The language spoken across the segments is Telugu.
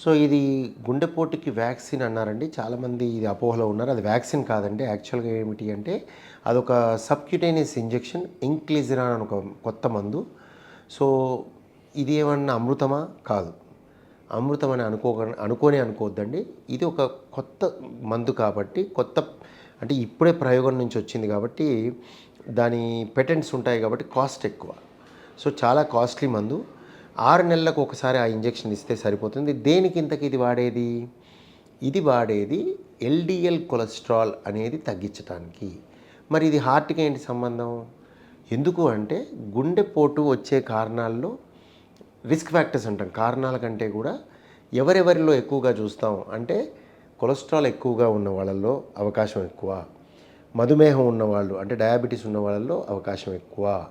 సో ఇది గుండెపోటుకి వ్యాక్సిన్ అన్నారండి. చాలామంది ఇది అపోహలో ఉన్నారు. అది వ్యాక్సిన్ కాదండి. యాక్చువల్గా ఏమిటి అంటే అదొక సబ్క్యూటేనియస్ ఇంజెక్షన్ ఇంక్లిజిరాన్ అని ఒక కొత్త మందు. సో ఇది ఏమన్నా అమృతమా? కాదు. అమృతం అని అనుకో అనుకోని అనుకోవద్దండి. ఇది ఒక కొత్త మందు కాబట్టి కొత్త అంటే ఇప్పుడే ప్రయోగం నుంచి వచ్చింది కాబట్టి దాని పెటెంట్స్ ఉంటాయి కాబట్టి కాస్ట్ ఎక్కువ. సో చాలా కాస్ట్లీ మందు. ఆరు నెలలకు ఒకసారి ఆ ఇంజెక్షన్ ఇస్తే సరిపోతుంది. దేనికి ఇంతకి ఇది వాడేది? ఇది వాడేది ఎల్డిఎల్ కొలెస్ట్రాల్ అనేది తగ్గించడానికి మరి ఇది హార్ట్కి ఏంటి సంబంధం? ఎందుకు అంటే గుండెపోటు వచ్చే కారణాల్లో రిస్క్ ఫ్యాక్టర్స్ అంటాం. కారణాల కంటే కూడా ఎవరెవరిలో ఎక్కువగా చూస్తాం అంటే కొలెస్ట్రాల్ ఎక్కువగా ఉన్న వాళ్ళల్లో అవకాశం ఎక్కువ. మధుమేహం ఉన్నవాళ్ళు అంటే డయాబెటీస్ ఉన్న వాళ్ళల్లో అవకాశం ఎక్కువ.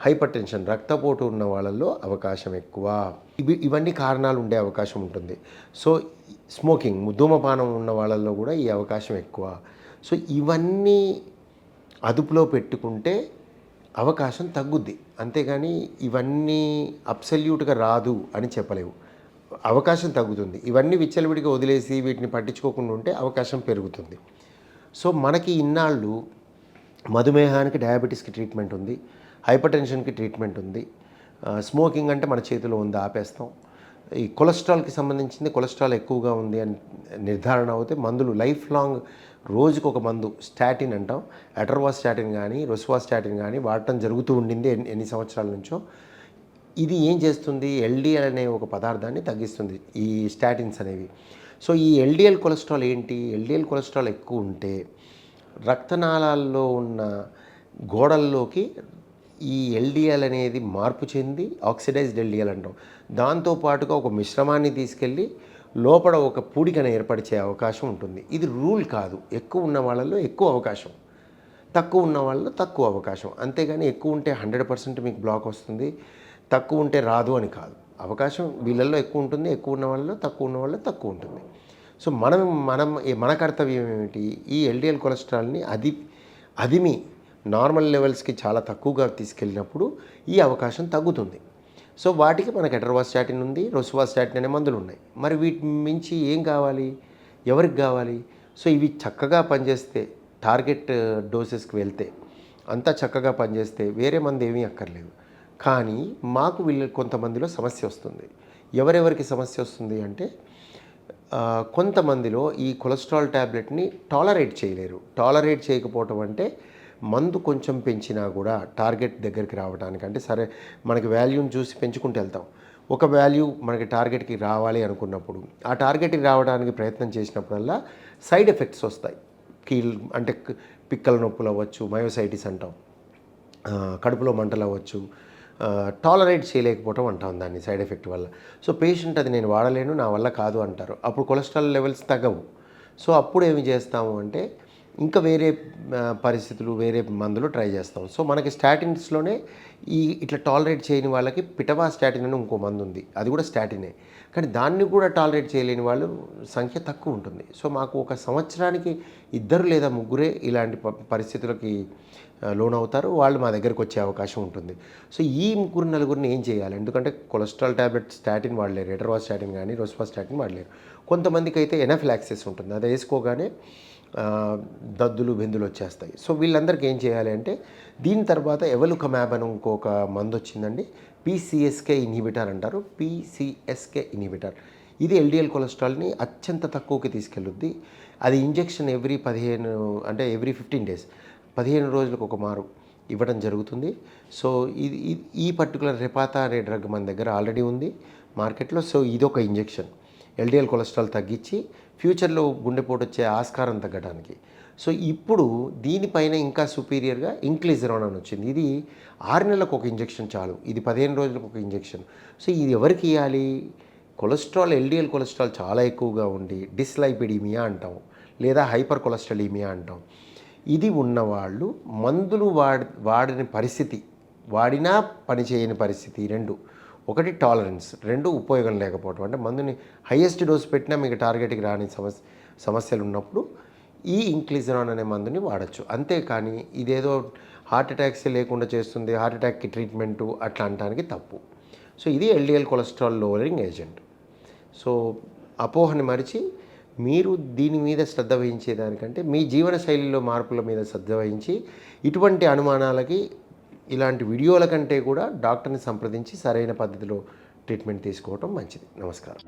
హైపర్ టెన్షన్ రక్తపోటు ఉన్న వాళ్ళల్లో అవకాశం ఎక్కువ. ఇవి ఇవన్నీ కారణాలు ఉండే అవకాశం ఉంటుంది. సో స్మోకింగ్ ధూమపానం ఉన్న వాళ్ళల్లో కూడా ఈ అవకాశం ఎక్కువ. సో ఇవన్నీ అదుపులో పెట్టుకుంటే అవకాశం తగ్గుద్ది. అంతేగాని ఇవన్నీ అబ్సల్యూట్గా రాదు అని చెప్పలేవు. అవకాశం తగ్గుతుంది. ఇవన్నీ విచ్చలవిడిగా వదిలేసి వీటిని పట్టించుకోకుండా ఉంటే అవకాశం పెరుగుతుంది. సో మనకి ఇన్నాళ్ళు మధుమేహానికి డయాబెటీస్కి ట్రీట్మెంట్ ఉంది. హైపర్ టెన్షన్కి ట్రీట్మెంట్ ఉంది. స్మోకింగ్ అంటే మన చేతిలో ఉంది ఆపేస్తాం. ఈ కొలెస్ట్రాల్కి సంబంధించింది కొలెస్ట్రాల్ ఎక్కువగా ఉంది అని నిర్ధారణ అవుతే మందులు లైఫ్ లాంగ్ రోజుకు ఒక మందు స్టాటిన్ అంటాం. అటర్వా స్టాటిన్ కానీ రొస్వా స్టాటిన్ కానీ వాడటం జరుగుతూ ఉండింది ఎన్ని ఎన్ని సంవత్సరాల నుంచో. ఇది ఏం చేస్తుంది? ఎల్డిఎల్ అనే ఒక పదార్థాన్ని తగ్గిస్తుంది ఈ స్టాటిన్స్ అనేవి. సో ఈ ఎల్డిఎల్ కొలెస్ట్రాల్ ఏంటి? ఎల్డిఎల్ కొలెస్ట్రాల్ ఎక్కువ ఉంటే రక్తనాళాల్లో ఉన్న గోడల్లోకి ఈ ఎల్డిఎల్ అనేది మార్పు చెంది ఆక్సిడైజ్డ్ ఎల్డిఎల్ అంటాం. దాంతోపాటుగా ఒక మిశ్రమాన్ని తీసుకెళ్ళి లోపల ఒక పూడికను ఏర్పరిచే అవకాశం ఉంటుంది. ఇది రూల్ కాదు. ఎక్కువ ఉన్న వాళ్ళలో ఎక్కువ అవకాశం. తక్కువ ఉన్న వాళ్ళలో తక్కువ అవకాశం. అంతేగాని ఎక్కువ ఉంటే హండ్రెడ్ పర్సెంట్ మీకు బ్లాక్ వస్తుంది. తక్కువ ఉంటే రాదు అని కాదు. అవకాశం వీళ్ళల్లో ఎక్కువ ఉంటుంది. ఎక్కువ ఉన్న వాళ్ళలో తక్కువ ఉన్న వాళ్ళలో తక్కువ ఉంటుంది. సో మనం మనం మన కర్తవ్యం ఏమిటి? ఈ ఎల్డిఎల్ కొలెస్ట్రాల్ని అది అదిమి నార్మల్ లెవెల్స్కి చాలా తక్కువగా తీసుకెళ్ళినప్పుడు ఈ అవకాశం తగ్గుతుంది. సో వాటికి మనకి ఎటర్వాస్టాటిన్ ఉంది రొసువాస్టాటిన్ అనే మందులు ఉన్నాయి. మరి వీటి మించి ఏం కావాలి? ఎవరికి కావాలి? సో ఇవి చక్కగా పనిచేస్తే టార్గెట్ డోసెస్కి వెళ్తే అంతా చక్కగా పనిచేస్తే వేరే మంది ఏమీ అక్కర్లేదు. కానీ మాకు వీళ్ళ కొంతమందిలో సమస్య వస్తుంది. ఎవరెవరికి సమస్య వస్తుంది అంటే కొంతమందిలో ఈ కొలెస్ట్రాల్ ట్యాబ్లెట్ని టాలరేట్ చేయలేరు. టాలరేట్ చేయకపోవటం అంటే మందు కొంచెం పెంచినా కూడా టార్గెట్ దగ్గరికి రావడానికి అంటే సరే మనకి వాల్యూని చూసి పెంచుకుంటూ వెళ్తాం. ఒక వాల్యూ మనకి టార్గెట్కి రావాలి అనుకున్నప్పుడు ఆ టార్గెట్కి రావడానికి ప్రయత్నం చేసినప్పుడల్లా సైడ్ ఎఫెక్ట్స్ వస్తాయి. కీల్ అంటే పిక్కల నొప్పులు అవ్వచ్చు మయోసైటిస్ అంటాం కడుపులో మంటలు అవ్వచ్చు టాలరేట్ చేయలేకపోవటం అంటాం దాన్ని సైడ్ ఎఫెక్ట్ వల్ల. సో పేషెంట్ అది నేను వాడలేను నా వల్ల కాదు అంటారు. అప్పుడు కొలెస్ట్రాల్ లెవెల్స్ తగ్గవు. సో అప్పుడు ఏమి చేస్తాము అంటే ఇంకా వేరే పరిస్థితులు వేరే మందులు ట్రై చేస్తాం. సో మనకి స్టాటిన్స్లోనే ఈ ఇట్లా టాలరేట్ చేయని వాళ్ళకి పిటవా స్టాటిన్ అని ఇంకో మందు ఉంది. అది కూడా స్టాటినే. కానీ దాన్ని కూడా టాలరేట్ చేయలేని వాళ్ళు సంఖ్య తక్కువ ఉంటుంది. సో మాకు ఒక సంవత్సరానికి ఇద్దరు లేదా ముగ్గురే ఇలాంటి ప- పరిస్థితులకి లోనవుతారు. వాళ్ళు మా దగ్గరకు వచ్చే అవకాశం ఉంటుంది. సో ఈ ముగ్గురు నలుగురిని ఏం చేయాలి? ఎందుకంటే కొలెస్ట్రాల్ టాబ్లెట్ స్టాటిన్ వాడలేరు. ఎటర్వా స్టాటిన్ కానీ రోస్వా స్టాటిన్ వాడలేరు. కొంతమందికి అయితే ఎనఫిలాక్సిస్ ఉంటుంది. అది వేసుకోగానే దద్దులు బెందులు వచ్చేస్తాయి. సో వీళ్ళందరికీ ఏం చేయాలి అంటే దీని తర్వాత ఎవలుకమ్యాబ్ అని ఇంకొక మందు వచ్చిందండి పీసీఎస్కే ఇన్హిబిటర్ అంటారు. PCSK inhibitor. ఇది ఎల్డిఎల్ కొలెస్ట్రాల్ని అత్యంత తక్కువకి తీసుకెళ్ళుద్ది. అది ఇంజెక్షన్ ఎవ్రీ పదిహేను అంటే ఎవ్రీ ఫిఫ్టీన్ డేస్. పదిహేను రోజులకు ఒక మారు ఇవ్వడం జరుగుతుంది. సో ఇది ఈ పర్టికులర్ రెపాతా అనే డ్రగ్ మన దగ్గర ఆల్రెడీ ఉంది మార్కెట్లో. సో ఇదొక ఇంజెక్షన్. ఎల్డిఎల్ కొలెస్ట్రాల్ తగ్గించి ఫ్యూచర్లో గుండెపోటు వచ్చే ఆస్కారం తగ్గడానికి. సో ఇప్పుడు దీనిపైన ఇంకా సుపీరియర్గా ఇంక్లిజరాన్ అని వచ్చింది. ఇది ఆరు నెలలకు ఒక ఇంజెక్షన్ చాలు. ఇది పదిహేను రోజులకు ఒక ఇంజెక్షన్. సో ఇది ఎవరికి ఇవ్వాలి కొలెస్ట్రాల్ ఎల్డిఎల్ కొలెస్ట్రాల్ చాలా ఎక్కువగా ఉండి డిస్లైపిడీమియా అంటాం. లేదా హైపర్ కొలెస్ట్రాలీమియా అంటాం. ఇది ఉన్నవాళ్ళు మందులు వాడి వాడిన పరిస్థితి వాడినా పనిచేయని పరిస్థితి రెండు. ఒకటి టాలరెన్స్ రెండు ఉపయోగం లేకపోవడం అంటే మందుని హయ్యెస్ట్ డోస్ పెట్టినా మీకు టార్గెట్కి రాని సమస్య సమస్యలు ఉన్నప్పుడు ఈ ఇంక్లిజరాన్ అనే మందుని వాడచ్చు. అంతేకాని ఇదేదో హార్ట్ అటాక్స్ లేకుండా చేస్తుంది హార్ట్ అటాక్కి ట్రీట్మెంటు అట్లా అనడానికి తప్పు. సో ఇది LDL cholesterol lowering agent so అపోహని మరిచి మీరు దీని మీద శ్రద్ధ వహించేదానికంటే మీ జీవన శైలిలో మార్పుల మీద శ్రద్ధ వహించి ఇటువంటి అనుమానాలకి ఇలాంటి వీడియోల కంటే కూడా డాక్టర్ని సంప్రదించి సరైన పద్ధతిలో ట్రీట్మెంట్ తీసుకోవటం మంచిది. నమస్కారం.